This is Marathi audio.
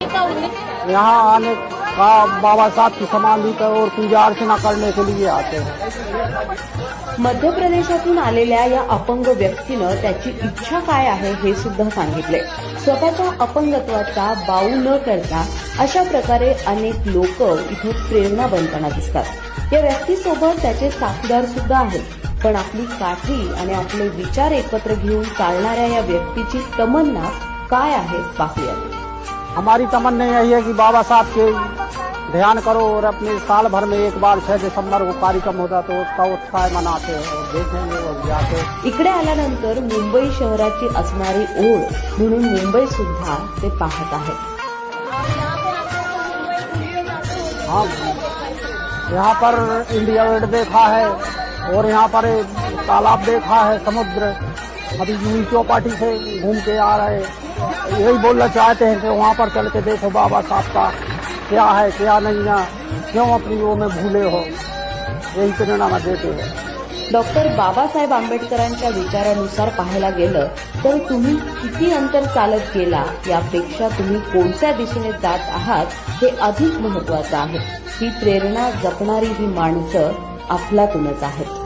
यहाँ आने का बाबा साहब की समाधि का और पूजा अर्चना करने के लिए आते हैं। मध्य प्रदेशातून आलेल्या या अपंग व्यक्तीनं त्याची इच्छा काय आहे हे सुद्धा सांगितले. स्वतःच्या अपंगत्वाचा बाऊ न करता अशा प्रकारे अनेक लोक इथे प्रेरणा बनताना दिसतात. या व्यक्तीसोबत त्याचे साथीदार सुद्धा आहेत. पण आपली काठी आणि आपले विचार एकत्र घेऊन चालणाऱ्या या व्यक्तीची तमन्ना काय आहे पाहूया हमारी तमन्ना यही है कि बाबा साहब के ध्यान करो और अपने साल भर में एक बार छह दिसंबर को कार्यक्रम होता तो उसका उत्साह मनाते हैं और देखेंगे और जाके इकडे आल्यानंतर मुंबई शहराची असणारी ओढ म्हणून मुंबई सुद्धा ते पाहत आहेत हाँ यहाँ पर इंडिया गेट देखा है और यहाँ पर तालाब देखा है समुद्र अभी यूँ चौपाटी से घूम के आ रहे। हैं यही बोलना चाहते हैं कि वहाँ पर चल के देखो बाबा साहब का क्या है क्या नहीं है क्यों अपनी वो में भूले हो? यही प्रेरणा देते हैं। डॉक्टर बाबासाहेब आंबेडकरांच्या विचारानुसार पाहायला गेलं तर तुम्ही किती अंतर चालत गेला यापेक्षा तुम्ही कोणत्या दिशेने जात आहात हे अधिक महत्वाचं आहे. ही प्रेरणा जपणारी ही माणसं आपल्यातूनच आहेत.